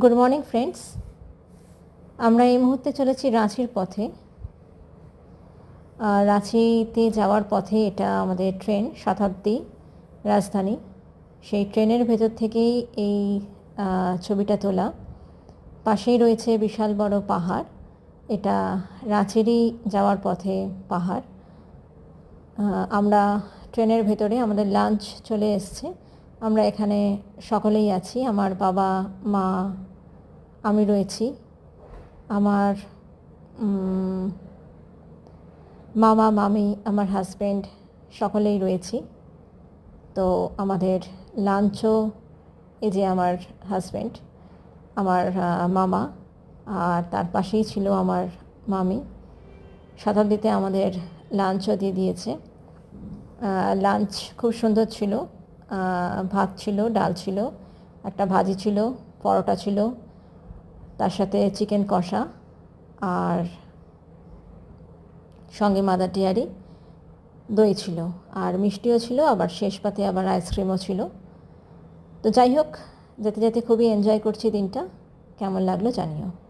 Good morning friends আমরা এই মুহূর্তে চলেছি রাঁচির পথে। রাঁচিতে যাওয়ার পথে এটা আমাদের ট্রেন, শতাব্দী রাজধানী। সেই ট্রেনের ভেতর থেকেই এই ছবিটা তোলা। পাশেই রয়েছে বিশাল বড় পাহাড়। এটা রাঁচিরই যাওয়ার পথে পাহাড়। আমরা ট্রেনের ভেতরে আমাদের লাঞ্চ চলে এসছে। আমরা এখানে সকলেই আছি। আমার বাবা, মা, আমি রয়েছি। আমার মামা, মামি, আমার হাজব্যান্ড সকলেই রয়েছি। তো আমাদের লাঞ্চও এই যে আমার হাজব্যান্ড আমার মামা, আর তার পাশেই ছিল আমার মামি। শতাব্দীতে আমাদের লাঞ্চও দিয়ে দিয়েছে। লাঞ্চ খুব সুন্দর ছিল। ভাত ছিল, ডাল ছিল, একটা ভাজি ছিল, পরোটা ছিল, তার সাথে চিকেন কষা আর সঙ্গে মাদার ডেয়ারি দই ছিল আর মিষ্টিও ছিল, আবার শেষ পাতে আবার আইসক্রিমও ছিল। তো যাই হোক, যেতে যেতে খুবই এনজয় করছি দিনটা। কেমন লাগল জানিও।